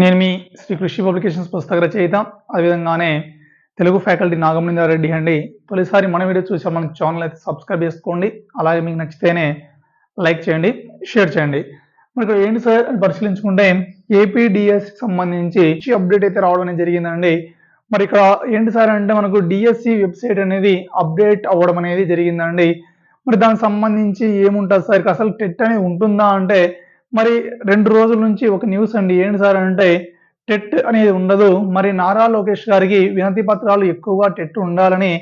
నేను మీ శ్రీ కృషి పబ్లికేషన్స్ పుస్తక రచయిత. అదేవిధంగానే తెలుగు ఫ్యాకల్టీ నాగమణి రెడ్డి అండి. తొలిసారి మన వీడియో చూసే మన ఛానల్ అయితే సబ్స్క్రైబ్ చేసుకోండి. అలాగే మీకు నచ్చితేనే లైక్ చేయండి షేర్ చేయండి. మరి ఏంటి సార్ పరిశీలించుకుంటే ఏపీడిఎస్ సంబంధించి అప్డేట్ అయితే రావడం అనేది జరిగిందండి. మరి ఇక్కడ ఏంటి సార్ అంటే మనకు డిఎస్సి వెబ్సైట్ అనేది అప్డేట్ అవ్వడం అనేది జరిగిందండి. మరి దానికి సంబంధించి ఏముంటుంది సార్? అసలు టెట్ అనేది ఉంటుందా అంటే మరి రెండు రోజుల నుంచి ఒక న్యూస్ అండి. ఏంటి సార్ అంటే టెట్ అనేది ఉండదు. మరి నారా లోకేష్ గారికి వినతి పత్రాలు ఎక్కువగా టెట్ ఉండాలని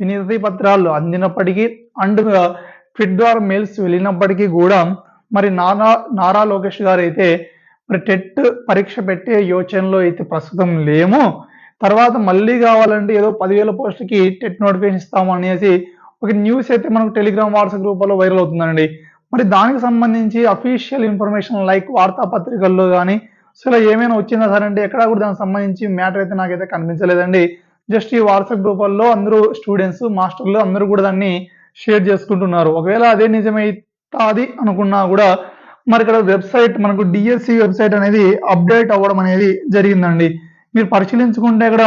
వినతి పత్రాలు అందినప్పటికీ అండ్ ట్విట్ ద్వారా మెయిల్స్ వెళ్ళినప్పటికీ కూడా మరి నారా నారా లోకేష్ గారు అయితే మరి టెట్ పరీక్ష పెట్టే యోచనలో అయితే ప్రస్తుతం లేము. తర్వాత మళ్ళీ కావాలంటే ఏదో పదివేల పోస్ట్కి టెట్ నోటిఫికేషన్ ఇస్తాము అనేసి ఒక న్యూస్ అయితే మనకు టెలిగ్రామ్ వాట్సాప్ గ్రూప్లో వైరల్ అవుతుందండి. మరి దానికి సంబంధించి అఫీషియల్ ఇన్ఫర్మేషన్ లైక్ వార్తాపత్రికల్లో కానీ సో ఇలా ఏమైనా వచ్చిందా సార్ అంటే ఎక్కడా కూడా దానికి సంబంధించి మ్యాటర్ అయితే నాకైతే కనిపించలేదండి. జస్ట్ ఈ వాట్సాప్ గ్రూపుల్లో అందరూ స్టూడెంట్స్ మాస్టర్లు అందరూ కూడా దాన్ని షేర్ చేసుకుంటున్నారు. ఒకవేళ అదే నిజమైతాది అనుకున్నా కూడా మరి ఇక్కడ వెబ్సైట్ మనకు డిఎస్సి వెబ్సైట్ అనేది అప్డేట్ అవ్వడం అనేది జరిగిందండి. మీరు పరిశీలించుకుంటే ఇక్కడ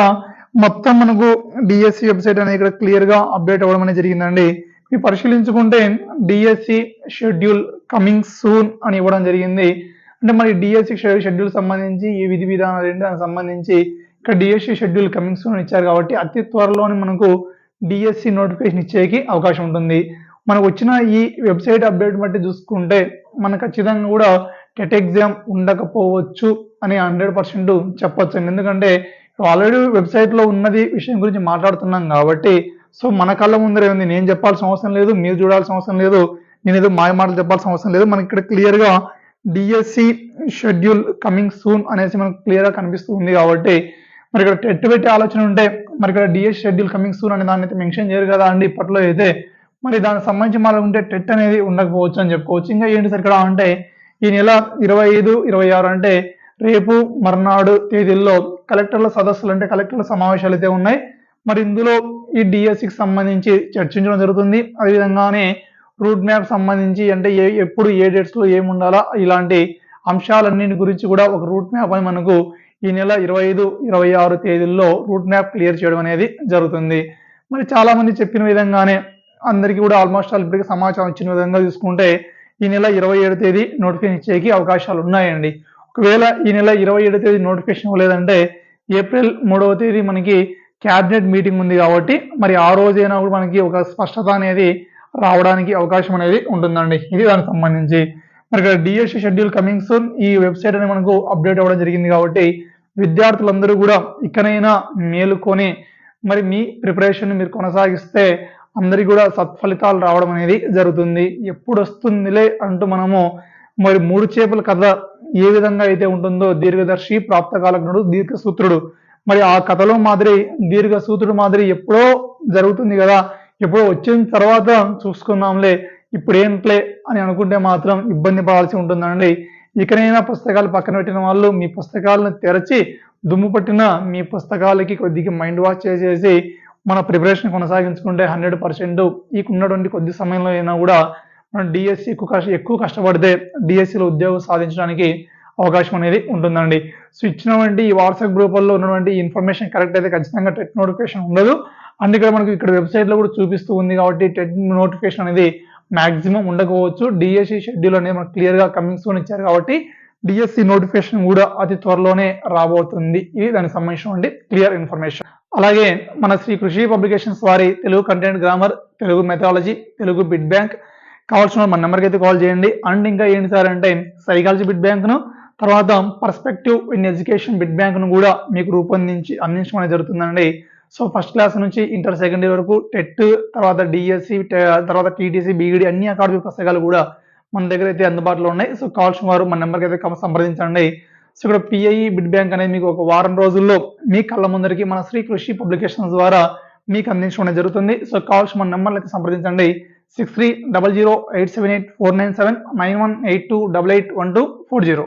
మొత్తం మనకు డిఎస్సి వెబ్సైట్ అనేది ఇక్కడ క్లియర్గా అప్డేట్ అవ్వడం అనేది జరిగిందండి. ఇవి పరిశీలించుకుంటే డిఎస్సి షెడ్యూల్ కమింగ్ సూన్ అని ఇవ్వడం జరిగింది. అంటే మరి డిఎస్సి షెడ్యూల్ సంబంధించి ఈ విధి విధానాలు ఏంటి దానికి సంబంధించి ఇక్కడ డిఎస్సి షెడ్యూల్ కమింగ్ సూన్ ఇచ్చారు కాబట్టి అతి త్వరలోనే మనకు డిఎస్సి నోటిఫికేషన్ ఇచ్చేకి అవకాశం ఉంటుంది. మనకు వచ్చిన ఈ వెబ్సైట్ అప్డేట్ బట్టి చూసుకుంటే మన ఖచ్చితంగా కూడా టెట్ ఎగ్జామ్ ఉండకపోవచ్చు అని హండ్రెడ్ పర్సెంట్ చెప్పొచ్చు ఎందుకంటే ఆల్రెడీ వెబ్సైట్లో ఉన్నది విషయం గురించి మాట్లాడుతున్నాం కాబట్టి సో మన కళ్ళ ముందరే ఉంది. నేను చెప్పాల్సిన అవసరం లేదు మీరు చూడాల్సిన అవసరం లేదు నేను ఏదో మాయ మాటలు చెప్పాల్సిన అవసరం లేదు. మనకి ఇక్కడ క్లియర్గా డిఎస్సి షెడ్యూల్ కమింగ్ సూన్ అనేసి మనకు క్లియర్గా కనిపిస్తూ ఉంది కాబట్టి మరి ఇక్కడ టెట్ పెట్టే ఆలోచన ఉంటే మరి ఇక్కడ డిఎస్ షెడ్యూల్ కమింగ్ సూన్ అనే దాన్ని అయితే మెన్షన్ చేయరు కదా అండి ఇప్పట్లో అయితే. మరి దానికి సంబంధించి మనం ఉంటే టెట్ అనేది ఉండకపోవచ్చు అని చెప్పుకోవచ్చు. ఇంకా ఏంటి సార్ ఇక్కడ అంటే ఈ నెల ఇరవై ఐదు ఇరవై ఆరు అంటే రేపు మర్నాడు తేదీల్లో కలెక్టర్ల సదస్సులు అంటే కలెక్టర్ల సమావేశాలు అయితే ఉన్నాయి. మరి ఇందులో ఈ డిఎస్సికి సంబంధించి చర్చించడం జరుగుతుంది. అదేవిధంగానే రూట్ మ్యాప్ సంబంధించి అంటే ఏ ఎప్పుడు ఏ డేట్స్లో ఏమి ఉండాలా ఇలాంటి అంశాలన్నింటి గురించి కూడా ఒక రూట్ మ్యాప్ అని మనకు ఈ నెల ఇరవై ఐదు ఇరవై ఆరు తేదీల్లో రూట్ మ్యాప్ క్లియర్ చేయడం అనేది జరుగుతుంది. మరి చాలామంది చెప్పిన విధంగానే అందరికీ కూడా ఆల్మోస్ట్ ఆల్ ఇప్పటికీ సమాచారం ఇచ్చిన విధంగా చూసుకుంటే ఈ నెల ఇరవై ఏడు తేదీ నోటిఫికేషన్ ఇచ్చేకి అవకాశాలు ఉన్నాయండి. ఒకవేళ ఈ నెల ఇరవై ఏడు తేదీ నోటిఫికేషన్ ఇవ్వలేదంటే ఏప్రిల్ మూడవ తేదీ మనకి క్యాబినెట్ మీటింగ్ ఉంది కాబట్టి మరి ఆ రోజైనా కూడా మనకి ఒక స్పష్టత అనేది రావడానికి అవకాశం అనేది ఉంటుందండి. ఇది దానికి సంబంధించి. మరి ఇక్కడ డిఎస్సి షెడ్యూల్ కమింగ్ సూన్. ఈ వెబ్సైట్ అనేది మనకు అప్డేట్ అవ్వడం జరిగింది కాబట్టి విద్యార్థులందరూ కూడా ఇకనైనా మేలుకొని మరి మీ ప్రిపరేషన్ మీరు కొనసాగిస్తే అందరికి కూడా సత్ఫలితాలు రావడం అనేది జరుగుతుంది. ఎప్పుడు వస్తుందిలే అంటూ మనము మరి మూడు చేపల కథ ఏ విధంగా అయితే ఉంటుందో దీర్ఘదర్శి ప్రాప్తకాలజ్ఞుడు దీర్ఘసూత్రుడు మరి ఆ కథలో మాదిరి దీర్ఘసూత్రుడు మాదిరి ఎప్పుడో జరుగుతుంది కదా ఎప్పుడో వచ్చిన తర్వాత చూసుకుందాంలే ఇప్పుడు ఏంట్లే అని అనుకుంటే మాత్రం ఇబ్బంది పడాల్సి ఉంటుందండి. ఇకనైనా పుస్తకాలు పక్కన పెట్టిన వాళ్ళు మీ పుస్తకాలను తెరచి దుమ్ము పట్టిన మీ పుస్తకాలకి కొద్దిగా మైండ్ వాష్ చేసేసి మన ప్రిపరేషన్ కొనసాగించుకుంటే హండ్రెడ్ పర్సెంట్ ఈ ఉన్నటువంటి కొద్ది సమయంలో అయినా కూడా మనం డిఎస్సి ఎక్కువ కష్ట ఎక్కువ కష్టపడితే డిఎస్సిలో ఉద్యోగం సాధించడానికి అవకాశం అనేది ఉంటుందండి. సో ఇచ్చినటువంటి ఈ వాట్సాప్ గ్రూపుల్లో ఉన్నటువంటి ఇన్ఫర్మేషన్ కరెక్ట్ అయితే ఖచ్చితంగా టెట్ నోటిఫికేషన్ ఉండదు. అండ్ ఇక్కడ మనకు ఇక్కడ వెబ్సైట్లో కూడా చూపిస్తూ ఉంది కాబట్టి టెట్ నోటిఫికేషన్ అనేది మాక్సిమం ఉండకపోవచ్చు. డిఎస్సి షెడ్యూల్ అనేది మనకు క్లియర్గా కమింగ్ సూన్ ఇచ్చారు కాబట్టి డిఎస్సి నోటిఫికేషన్ కూడా అతి త్వరలోనే రాబోతుంది. ఇది దానికి సంబంధించినటువంటి క్లియర్ ఇన్ఫర్మేషన్ అలాగే మన శ్రీ కృషి పబ్లికేషన్స్ వారి Telugu content grammar Telugu methodology Telugu bit bank కావాల్సిన మన నెంబర్కి అయితే కాల్ చేయండి. అండ్ ఇంకా ఏంటి సార్ అంటే సైకాలజీ బిడ్ బ్యాంక్ను తర్వాత పర్స్పెక్టివ్ ఇన్ ఎడ్యుకేషన్ బిడ్ బ్యాంక్ను కూడా మీకు రూపొందించి అందించడం అనేది జరుగుతుందండి. సో ఫస్ట్ క్లాస్ నుంచి ఇంటర్ సెకండ్ ఇయర్ వరకు టెట్ తర్వాత డిఎస్సి తర్వాత టీటీసీ బీఈడి అన్ని అకాడమిక్ పుస్తకాలు కూడా మన దగ్గర అయితే అందుబాటులో ఉన్నాయి. సో కావాల్సిన వారు మన నెంబర్కి అయితే సంప్రదించండి. సో ఇక్కడ పిఐఈ బిడ్ బ్యాంక్ అనేది మీకు ఒక వారం రోజుల్లో మీ కళ్ళ ముందరికి మన శ్రీ కృషి పబ్లికేషన్స్ ద్వారా మీకు అందించడం జరుగుతుంది. సో కావాల్సిన మన నెంబర్లు అయితే సంప్రదించండి. Six three double zero eight seven eight four nine seven nine one eight two double eight one two four zero